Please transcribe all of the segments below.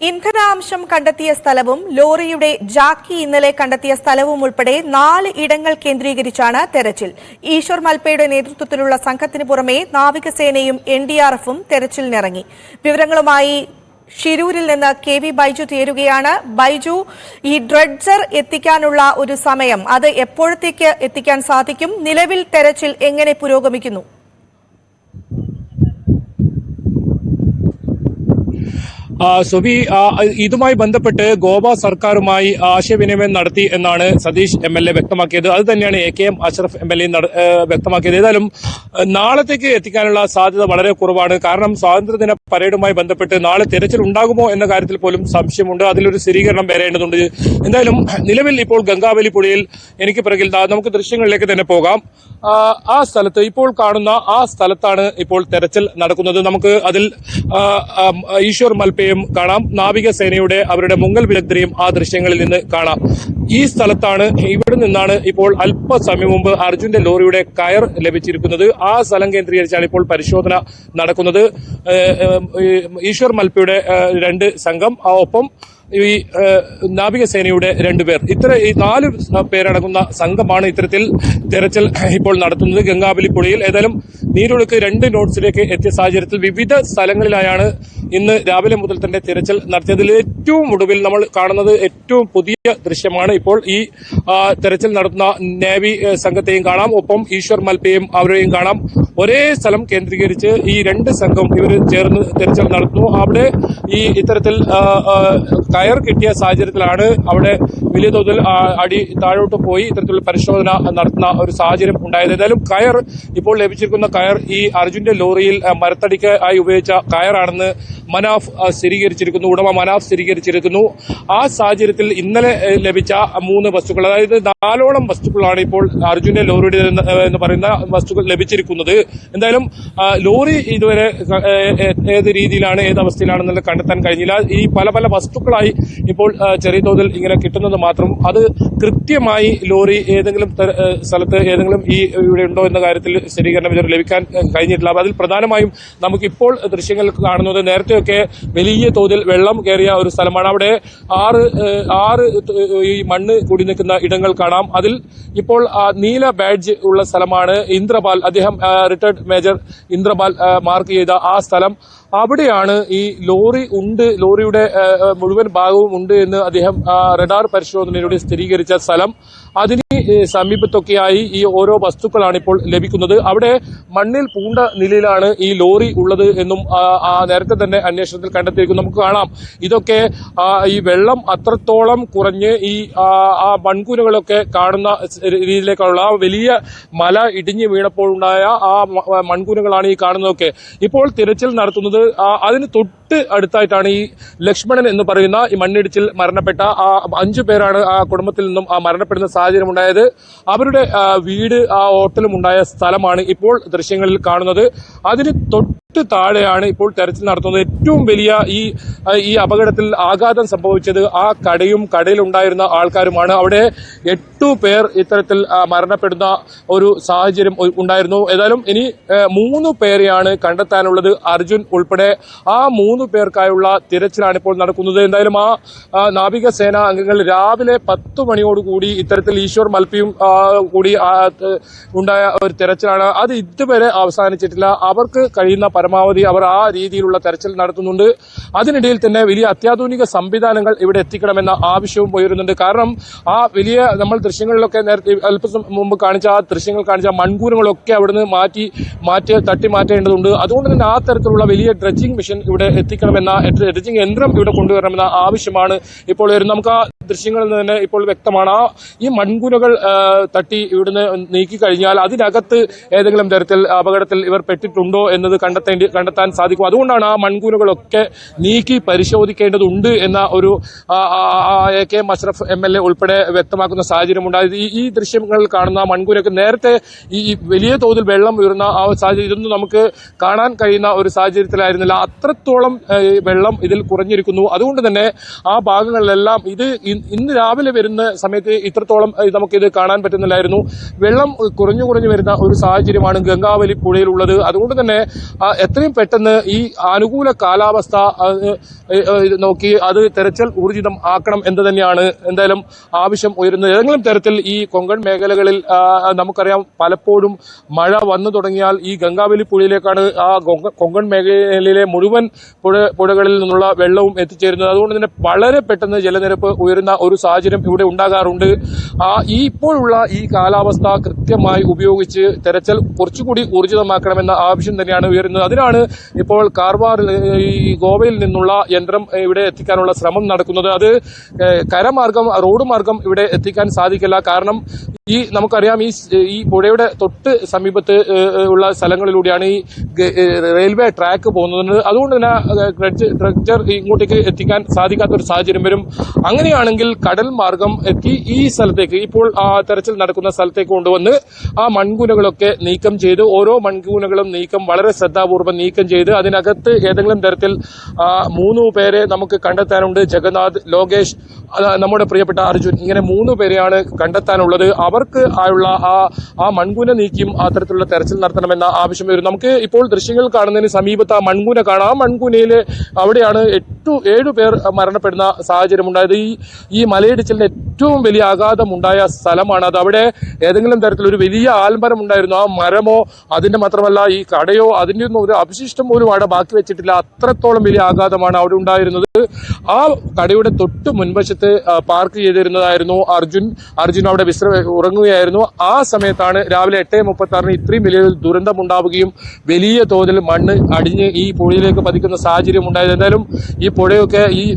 ഇന്ധനാംശം കണ്ടെത്തിയ സ്ഥലവും ലോറിയുടെ ജാക്കി ഇന്നലെ കണ്ടെത്തിയ സ്ഥലവും ഉൾപ്പെടെ നാല് ഇടങ്ങൾ കേന്ദ്രീകരിച്ചാണ് തെരച്ചിൽ. ഈശ്വർ മൽപ്പയുടെ നേതൃത്വത്തിലുള്ള സംഘത്തിന് പുറമെ നാവികസേനയും എൻ ഡി ആർ എഫും തെരച്ചിലിനിറങ്ങി. വിവരങ്ങളുമായി ഷിരൂരിൽ നിന്ന് കെ വി ബൈജു തീരുകയാണ് ബൈജു ഈ ഡ്രഡ്ജർ എത്തിക്കാനുള്ള ഒരു സമയം അത് എപ്പോഴത്തേക്ക് എത്തിക്കാൻ സാധിക്കും? നിലവിൽ തെരച്ചിൽ എങ്ങനെ പുരോഗമിക്കുന്നു? സുബി ഇതുമായി ബന്ധപ്പെട്ട് ഗോവ സർക്കാരുമായി ആശയവിനിമയം നടത്തി എന്നാണ് സതീഷ് എം എൽ എ വ്യക്തമാക്കിയത്. അത് തന്നെയാണ് A K M Ashraf M L A വ്യക്തമാക്കിയത്. ഏതായാലും നാളത്തേക്ക് എത്തിക്കാനുള്ള സാധ്യത വളരെ കുറവാണ്. കാരണം സ്വാതന്ത്ര്യദിന പരേഡുമായി ബന്ധപ്പെട്ട് നാളെ തിരച്ചിൽ ഉണ്ടാകുമോ എന്ന കാര്യത്തിൽ പോലും സംശയമുണ്ട്. അതിലൊരു സ്ഥിരീകരണം വരേണ്ടതുണ്ട്. എന്തായാലും നിലവിൽ ഇപ്പോൾ ഗംഗാവലി പുഴയിൽ എനിക്ക് പിറകിൽ നമുക്ക് ദൃശ്യങ്ങളിലേക്ക് തന്നെ പോകാം. ആ, സ്ഥലത്ത് ഇപ്പോൾ കാണുന്ന ആ സ്ഥലത്താണ് ഇപ്പോൾ തെരച്ചിൽ നടക്കുന്നത്. നമുക്ക് അതിൽ ഈശ്വർ ആ, മൽപ്പയും കാണാം. നാവികസേനയുടെ അവരുടെ മുങ്ങൽ വിദഗ്ധരെയും ആ ദൃശ്യങ്ങളിൽ നിന്ന് കാണാം. ഈ സ്ഥലത്താണ് ഇവിടെ നിന്നാണ് ഇപ്പോൾ അല്പസമയം മുമ്പ് അർജുന്റെ ലോറിയുടെ കയർ ലഭിച്ചിരിക്കുന്നത്. ആ സ്ഥലം കേന്ദ്രീകരിച്ചാണ് ഇപ്പോൾ പരിശോധന നടക്കുന്നത്. ഈശ്വർ മൽപ്പയുടെ രണ്ട് സംഘം ഒപ്പം ഈ നാവികസേനയുടെ രണ്ടുപേർ ഇത്ര ഈ നാല് പേരടങ്ങുന്ന സംഘമാണ് ഇത്തരത്തിൽ തെരച്ചിൽ ഇപ്പോൾ നടത്തുന്നത്. ഗംഗാവലി പുഴയിൽ ഏതായാലും നീരൊഴുക്ക് രണ്ട് നോട്ട്സിലേക്ക് എത്തിയ സാഹചര്യത്തിൽ വിവിധ സ്ഥലങ്ങളിലായാണ് ഇന്ന് രാവിലെ മുതൽ തന്നെ തിരച്ചിൽ നടത്തിയതിൽ ഏറ്റവും ഒടുവിൽ നമ്മൾ കാണുന്നത് ഏറ്റവും പുതിയ ദൃശ്യമാണ്. ഇപ്പോൾ ഈ തെരച്ചിൽ നടത്തുന്ന നേവി സംഘത്തെയും കാണാം. ഒപ്പം ഈശ്വർ മൽപ്പയും അവരെയും കാണാം. ഒരേ സ്ഥലം കേന്ദ്രീകരിച്ച് ഈ രണ്ട് സംഘം ഇവർ ചേർന്ന് തെരച്ചിൽ നടത്തുന്നു. അവിടെ ഈ ഇത്തരത്തിൽ കയർ കിട്ടിയ സാഹചര്യത്തിലാണ് അവിടെ വലിയ തോതിൽ അടി താഴോട്ട് പോയി ഇത്തരത്തിലുള്ള പരിശോധന നടത്തുന്ന ഒരു സാഹചര്യം ഉണ്ടായത്. ഏതായാലും കയർ ഇപ്പോൾ ലഭിച്ചിരിക്കുന്ന കയർ ഈ അർജുന്റെ ലോറിയിൽ മരത്തടിക്കായി ഉപയോഗിച്ച കയറാണെന്ന് മനാഫ് സ്ഥിരീകരിച്ചിരിക്കുന്നു. ഉടമ മനാഫ് സ്ഥിരീകരിച്ചിരിക്കുന്നു. ആ സാഹചര്യത്തിൽ ഇന്നലെ ലഭിച്ച മൂന്ന് വസ്തുക്കൾ അതായത് നാലോളം വസ്തുക്കളാണ് ഇപ്പോൾ അർജുനെ ലോറിയുടെ എന്ന് പറയുന്ന വസ്തുക്കൾ ലഭിച്ചിരിക്കുന്നത്. എന്തായാലും ലോറി ഇതുവരെ ഏത് രീതിയിലാണ് ഏത് അവസ്ഥയിലാണെന്നുള്ള കണ്ടെത്താൻ കഴിഞ്ഞില്ല. ഈ പല പല വസ്തുക്കളായി ഇപ്പോൾ ചെറിയ തോതിൽ ഇങ്ങനെ കിട്ടുന്നത് മാത്രം അത് കൃത്യമായി ലോറി ഏതെങ്കിലും സ്ഥലത്ത് ഏതെങ്കിലും ഈ ഇവിടെ ഉണ്ടോ എന്ന കാര്യത്തിൽ സ്ഥിരീകരണം ഇതുവരെ ലഭിക്കാൻ കഴിഞ്ഞിട്ടില്ല. അതിൽ പ്രധാനമായും നമുക്കിപ്പോൾ ദൃശ്യങ്ങൾ കാണുന്നത് നേരത്തെയൊക്കെ വലിയ തോതിൽ വെള്ളം കയറിയ ഒരു സ്ഥലമാണ്. അവിടെ ആറ് ആറ് ഈ മണ്ണ് കൂടി നിൽക്കുന്ന ഇടങ്ങൾ കാണാം. അതിൽ ഇപ്പോൾ നീല ബാഡ്ജ് ഉള്ള സ്ഥലമാണ് ഇന്ദ്രപാൽ. അദ്ദേഹം റിട്ടയർഡ് മേജർ ഇന്ദ്രപാൽ മാർക്ക് ചെയ്ത ആ സ്ഥലം. അവിടെയാണ് ഈ ലോറി ഉണ്ട് ലോറിയുടെ മുഴുവൻ ഭാഗവും ഉണ്ട് എന്ന് അദ്ദേഹം റഡാർ പരിശോധനയിലൂടെ സ്ഥിരീകരിച്ച സ്ഥലം. അതിന് സമീപത്തൊക്കെയായി ഈ ഓരോ വസ്തുക്കളാണ് ഇപ്പോൾ ലഭിക്കുന്നത്. അവിടെ മണ്ണിൽ പൂണ്ട നിലയിലാണ് ഈ ലോറി ഉള്ളത് എന്നും നേരത്തെ തന്നെ അന്വേഷണത്തിൽ കണ്ടെത്തിയിരിക്കുന്നു. നമുക്ക് കാണാം. ഇതൊക്കെ ഈ വെള്ളം അത്രത്തോളം കുറഞ്ഞ് ഈ ആ, മൺകുനകളൊക്കെ കാണുന്ന രീതിയിലേക്കുള്ള ആ വലിയ മല ഇടിഞ്ഞു വീണപ്പോഴുണ്ടായ ആ മൺകൂനകളാണ് ഈ കാണുന്നതൊക്കെ. ഇപ്പോൾ തിരച്ചിൽ നടത്തുന്നത് അതിന് തൊട്ട് അടുത്തായിട്ടാണ് ഈ ലക്ഷ്മണൻ എന്ന് പറയുന്ന ഈ മണ്ണിടിച്ചിൽ മരണപ്പെട്ട ആ അഞ്ചു പേരാണ് ആ കുടുംബത്തിൽ നിന്നും ആ മരണപ്പെടുന്ന സാഹചര്യം ഉണ്ടായത്. അവരുടെ വീട് ആ ഹോട്ടലും ഉണ്ടായ സ്ഥലമാണ് ഇപ്പോൾ ദൃശ്യങ്ങളിൽ കാണുന്നത്. അതിന് തൊട്ട് താഴെയാണ് ഇപ്പോൾ തെരച്ചിൽ നടത്തുന്നത്. ഏറ്റവും വലിയ ഈ ഈ അപകടത്തിൽ ആഘാതം സംഭവിച്ചത് ആ കടയും കടയിലുണ്ടായിരുന്ന ആൾക്കാരുമാണ്. അവിടെ എട്ടു പേർ ഇത്തരത്തിൽ മരണപ്പെടുന്ന ഒരു സാഹചര്യം ഉണ്ടായിരുന്നു. ഏതായാലും ഇനി മൂന്ന് പേരെയാണ് കണ്ടെത്താനുള്ളത്. അർജുൻ ഉൾപ്പെടെ ആ മൂന്ന് പേർക്കായുള്ള തിരച്ചിലാണ് ഇപ്പോൾ നടക്കുന്നത്. എന്തായാലും ആ നാവികസേന അംഗങ്ങൾ രാവിലെ പത്ത് മണിയോടുകൂടി ഇത്തരത്തിൽ ഈശ്വർ മൽപ്പിയും കൂടി ഉണ്ടായ ഒരു തിരച്ചിലാണ്. അത് ഇതുവരെ അവസാനിച്ചിട്ടില്ല. അവർക്ക് കഴിയുന്ന പരമാവധി അവർ ആ രീതിയിലുള്ള തെരച്ചിൽ നടത്തുന്നുണ്ട്. അതിനിടയിൽ തന്നെ വലിയ അത്യാധുനിക സംവിധാനങ്ങൾ ഇവിടെ എത്തിക്കണമെന്ന ആവശ്യവും ഉയരുന്നുണ്ട്. കാരണം ആ വലിയ നമ്മൾ ദൃശ്യങ്ങളിലൊക്കെ നേരത്തെ അല്പം മുമ്പ് കാണിച്ച ആ ദൃശ്യങ്ങൾ കാണിച്ച മൺകൂരങ്ങളൊക്കെ അവിടുന്ന് മാറ്റി മാറ്റി തട്ടി മാറ്റേണ്ടതുണ്ട്. അതുകൊണ്ട് തന്നെ ആ തരത്തിലുള്ള വലിയ ഡ്രഡ്ജിംഗ് മെഷീൻ ഇവിടെ എത്തിക്കണമെന്ന എഡിറ്റിംഗ് യന്ത്രം ഇവിടെ കൊണ്ടുവരണമെന്ന ആവശ്യമാണ് ഇപ്പോൾ നമുക്ക് ആ ദൃശ്യങ്ങളിൽ നിന്ന് തന്നെ ഇപ്പോൾ വ്യക്തമാണ്. ആ ഈ മൺകൂനകൾ തട്ടി ഇവിടുന്ന് നീക്കി കഴിഞ്ഞാൽ അതിനകത്ത് ഏതെങ്കിലും തരത്തിൽ അപകടത്തിൽ ഇവർ പെട്ടിട്ടുണ്ടോ എന്നത് കണ്ടെത്തേണ്ടി കണ്ടെത്താൻ സാധിക്കും. അതുകൊണ്ടാണ് ആ മൺകൂനകളൊക്കെ നീക്കി പരിശോധിക്കേണ്ടതുണ്ട് എന്ന ഒരു A K Mashraf M L A ഉൾപ്പെടെ വ്യക്തമാക്കുന്ന സാഹചര്യം ഉണ്ടായത് ഈ ഈ ദൃശ്യങ്ങളിൽ കാണുന്ന മൺകൂനൊക്കെ നേരത്തെ ഈ വലിയ തോതിൽ വെള്ളം ഉയർന്ന ആ സാഹചര്യം ഇതൊന്നും നമുക്ക് കാണാൻ കഴിയുന്ന ഒരു സാഹചര്യത്തിലായിരുന്നില്ല. അത്രത്തോളം വെള്ളം ഇതിൽ കുറഞ്ഞിരിക്കുന്നു. അതുകൊണ്ട് തന്നെ ആ ഭാഗങ്ങളിലെല്ലാം ഇത് ഇന്ന് രാവിലെ വരുന്ന സമയത്ത് ഇത്രത്തോളം നമുക്കിത് കാണാൻ പറ്റുന്നില്ലായിരുന്നു. വെള്ളം കുറഞ്ഞു കുറഞ്ഞു വരുന്ന ഒരു സാഹചര്യമാണ് ഗംഗാവലി പുഴയിലുള്ളത്. അതുകൊണ്ട് തന്നെ എത്രയും പെട്ടെന്ന് ഈ അനുകൂല കാലാവസ്ഥ നോക്കി അത് തെരച്ചിൽ ഊർജിതം ആക്കണം എന്ന് തന്നെയാണ് എന്തായാലും ആവശ്യം ഉയരുന്നത്. ഏതെങ്കിലും തരത്തിൽ ഈ കൊങ്കൺ മേഖലകളിൽ നമുക്കറിയാം പലപ്പോഴും മഴ വന്നു തുടങ്ങിയാൽ ഈ ഗംഗാവലി പുഴയിലേക്കാണ് ആ കൊങ്കൺ മേഖലയിലെ മുഴുവൻ പുഴ പുഴകളിൽ നിന്നുള്ള വെള്ളവും എത്തിച്ചേരുന്നത്. അതുകൊണ്ട് തന്നെ വളരെ പെട്ടെന്ന് ജലനിരപ്പ് ഉയരുന്ന ഒരു സാഹചര്യം ഇവിടെ ഉണ്ടാകാറുണ്ട്. ആ ഈ ഇപ്പോഴുള്ള ഈ കാലാവസ്ഥ കൃത്യമായി ഉപയോഗിച്ച് തെരച്ചിൽ കുറച്ചുകൂടി ഊർജിതമാക്കണമെന്ന ആവശ്യം തന്നെയാണ് ഉയരുന്നത്. അതിനാണ് ഇപ്പോൾ കാർവാറിൽ ഈ ഗോവയിൽ നിന്നുള്ള യന്ത്രം ഇവിടെ എത്തിക്കാനുള്ള ശ്രമം നടക്കുന്നത്. അത് കരമാർഗം റോഡ് മാർഗം ഇവിടെ എത്തിക്കാൻ സാധിക്കില്ല. കാരണം ഈ നമുക്കറിയാം ഈ ഈ പുഴയുടെ തൊട്ട് സമീപത്ത് ഉള്ള സ്ഥലങ്ങളിലൂടെയാണ് ഈ റെയിൽവേ ട്രാക്ക് പോകുന്നത്. അതുകൊണ്ട് തന്നെ ഡ്രഡ്ജർ ഇങ്ങോട്ടേക്ക് എത്തിക്കാൻ സാധിക്കാത്ത ഒരു സാഹചര്യം വരും. അങ്ങനെയാണെങ്കിൽ കടൽ മാർഗം എത്തി ഈ സ്ഥലത്തേക്ക് ഇപ്പോൾ തെരച്ചിൽ നടക്കുന്ന സ്ഥലത്തേക്ക് കൊണ്ടുവന്ന് ആ മൺകൂനകളൊക്കെ നീക്കം ചെയ്ത് ഓരോ മൺകൂനകളും നീക്കം വളരെ ശ്രദ്ധാപൂർവം നീക്കം ചെയ്ത് അതിനകത്ത് ഏതെങ്കിലും തരത്തിൽ മൂന്ന് പേരെ നമുക്ക് കണ്ടെത്താനുണ്ട്. ജഗന്നാഥ് ലോകേഷ് നമ്മുടെ പ്രിയപ്പെട്ട അർജുൻ. ഇങ്ങനെ മൂന്ന് പേരെയാണ് കണ്ടെത്താനുള്ളത്. അവർക്ക് ആയുള്ള ആ ആ മൺകൂന നീക്കിയും അത്തരത്തിലുള്ള തെരച്ചിൽ നടത്തണമെന്ന ആവശ്യം വരും. നമുക്ക് ഇപ്പോൾ ദൃശ്യങ്ങൾ കാണുന്നതിന് സമീപത്ത് ആ മൺകൂന കാണാം. ആ മൺകൂനയിൽ അവിടെയാണ് എട്ടു ഏഴു പേർ മരണപ്പെടുന്ന സാഹചര്യം ഉണ്ടായത് ഈ ഈ മലയിടിച്ചിലിന് ഏറ്റവും വലിയ ആഘാതം ഉണ്ടായ സ്ഥലമാണ് അത്. അവിടെ ഏതെങ്കിലും തരത്തിൽ ഒരു വലിയ ആൽമരം ഉണ്ടായിരുന്നു ആ മരമോ അതിന്റെ മാത്രമല്ല ഈ കടയോ അതിന്റെ ഒന്നും ഒരു അവശിഷ്ടം പോലും അവിടെ ബാക്കി വെച്ചിട്ടില്ല. അത്രത്തോളം വലിയ ആഘാതമാണ് അവിടെ ഉണ്ടായിരുന്നത്. ആ കടയുടെ തൊട്ട് മുൻവശത്ത് പാർക്ക് ചെയ്തിരുന്നതായിരുന്നു അർജുൻ. അർജുൻ അവിടെ വിശ്ര ഉറങ്ങുകയായിരുന്നു. ആ സമയത്താണ് രാവിലെ എട്ട് മുപ്പത്തി ആറിന് ഇത്രയും വലിയ ദുരന്തം ഉണ്ടാവുകയും വലിയ തോതിൽ മണ്ണ് അടിഞ്ഞ് ഈ പുഴയിലേക്ക് പതിക്കുന്ന സാഹചര്യം ഉണ്ടായത്. എന്തായാലും ഈ പുഴയൊക്കെ ഈ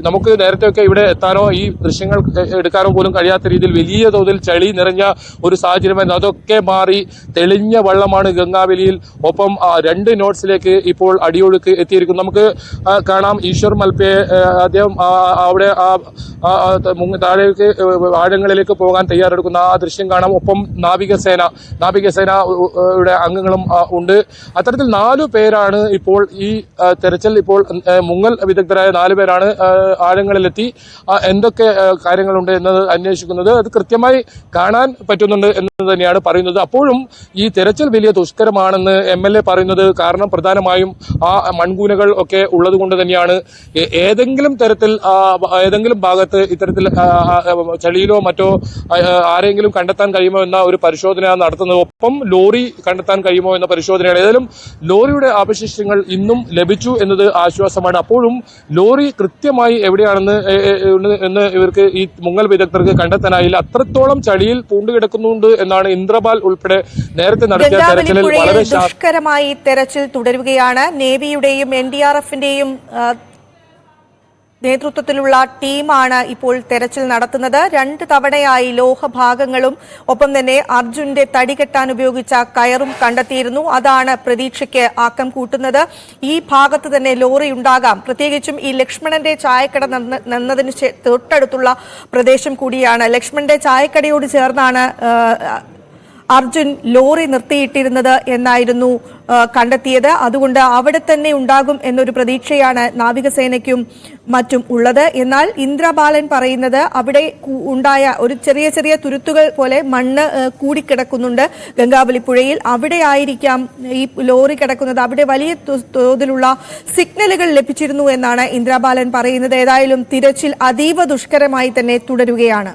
നമുക്ക് നേരത്തെയൊക്കെ ഇവിടെ എത്താനോ ഈ ദൃശ്യങ്ങൾ എടുക്കാനോ പോലും കഴിയാത്ത രീതിയിൽ വലിയ തോതിൽ ചളി നിറഞ്ഞ ഒരു സാഹചര്യമായിരുന്നു. അതൊക്കെ മാറി തെളിഞ്ഞ വെള്ളമാണ് ഗംഗാവലിയിൽ. ഒപ്പം രണ്ട് നോട്ട്സിലേക്ക് ഇപ്പോൾ അടിയൊഴുക്ക് എത്തിയിരിക്കുന്നു. നമുക്ക് കാണാം ഈശ്വർ മൽപ്പയെ അദ്ദേഹം അവിടെ ആ താഴേക്ക് ആഴങ്ങളിലേക്ക് പോകാൻ തയ്യാറെടുക്കുന്ന ആ ദൃശ്യം കാണാം. ഒപ്പം നാവികസേന നാവികസേന ഉ- ഉ- അംഗങ്ങളും ഉണ്ട്. അത്തരത്തിൽ നാലു പേരാണ് ഇപ്പോൾ ഈ തെരച്ചിൽ ഇപ്പോൾ മുങ്ങൽ വിദഗ്ധരായ നാലു പേരാണ് ആഴങ്ങളിലെത്തി. എന്തൊക്കെ കാര്യങ്ങളുണ്ട് എന്നത് അന്വേഷിക്കുന്നത് അത് കൃത്യമായി കാണാൻ പറ്റുന്നുണ്ട് എന്ന് തന്നെയാണ് പറയുന്നത്. അപ്പോഴും ഈ തെരച്ചിൽ വലിയ ദുഷ്കരമാണെന്ന് എം എൽ എ പറയുന്നത് കാരണം പ്രധാനമായും ആ മൺകൂനകൾ ഒക്കെ ഉള്ളത് കൊണ്ട് തന്നെയാണ് ഏതെങ്കിലും തരത്തിൽ ഏതെങ്കിലും ഭാഗത്ത് ഇത്തരത്തിൽ ചളിയിലോ മറ്റോ ആരെങ്കിലും കണ്ടെത്താൻ കഴിയുമോ എന്ന ഒരു പരിശോധന നടത്തുന്നത് ഒപ്പം ലോറി കണ്ടെത്താൻ കഴിയുമോ എന്ന പരിശോധനയാണ്. ഏതായാലും ലോറിയുടെ അവശിഷ്ടങ്ങൾ ഇന്നും ലഭിച്ചു എന്നത് ആശ്വാസമാണ്. അപ്പോഴും ലോറി കൃത്യമായി എവിടെയാണെന്ന് എന്ന് ഇവർക്ക് ഈ മുങ്ങൽ വിദഗ്ധർക്ക് കണ്ടെത്താനായില്ല. അത്രത്തോളം ചളിയിൽ പൂണ്ടുകിടക്കുന്നുണ്ട് എന്നാണ് ഇന്ദ്രപാൽ ഉൾപ്പെടെ നേരത്തെ നടത്തിയ തെരച്ചിലിൽ വളരെ ദുഷ്കരമായി തെരച്ചിൽ തുടരുകയാണ്. നേവിയുടെയും എൻ ഡി ആർ എഫിന്റെയും നേതൃത്വത്തിലുള്ള ടീമാണ് ഇപ്പോൾ തെരച്ചിൽ നടത്തുന്നത്. രണ്ട് തവണയായി ലോഹഭാഗങ്ങളും ഒപ്പം തന്നെ അർജുന്റെ തടി കെട്ടാൻ ഉപയോഗിച്ച കയറും കണ്ടെത്തിയിരുന്നു. അതാണ് പ്രതീക്ഷയ്ക്ക് ആക്കം കൂട്ടുന്നത്. ഈ ഭാഗത്ത് തന്നെ ലോറി ഉണ്ടാകാം. പ്രത്യേകിച്ചും ഈ ലക്ഷ്മണന്റെ ചായക്കട നിന്ന- നിന്നതിന് തൊട്ടടുത്തുള്ള പ്രദേശം കൂടിയാണ്. ലക്ഷ്മണന്റെ ചായക്കടയോട് ചേർന്നാണ് അർജുൻ ലോറി നിർത്തിയിട്ടിരുന്നത് എന്നായിരുന്നു കണ്ടെത്തിയത്. അതുകൊണ്ട് അവിടെ തന്നെ ഉണ്ടാകും എന്നൊരു പ്രതീക്ഷയാണ് നാവികസേനയ്ക്കും മറ്റും ഉള്ളത്. എന്നാൽ ഇന്ദ്രബാലൻ പറയുന്നത് അവിടെ ഉണ്ടായ ഒരു ചെറിയ ചെറിയ തുരുത്തുകൾ പോലെ മണ്ണ് കൂടിക്കിടക്കുന്നുണ്ട് ഗംഗാവലി പുഴയിൽ അവിടെ ആയിരിക്കാം ഈ ലോറി കിടക്കുന്നത്. അവിടെ വലിയ തോതിലുള്ള സിഗ്നലുകൾ ലഭിച്ചിരുന്നു എന്നാണ് ഇന്ദ്രബാലൻ പറയുന്നത്. ഏതായാലും തിരച്ചിൽ അതീവ ദുഷ്കരമായി തന്നെ തുടരുകയാണ്.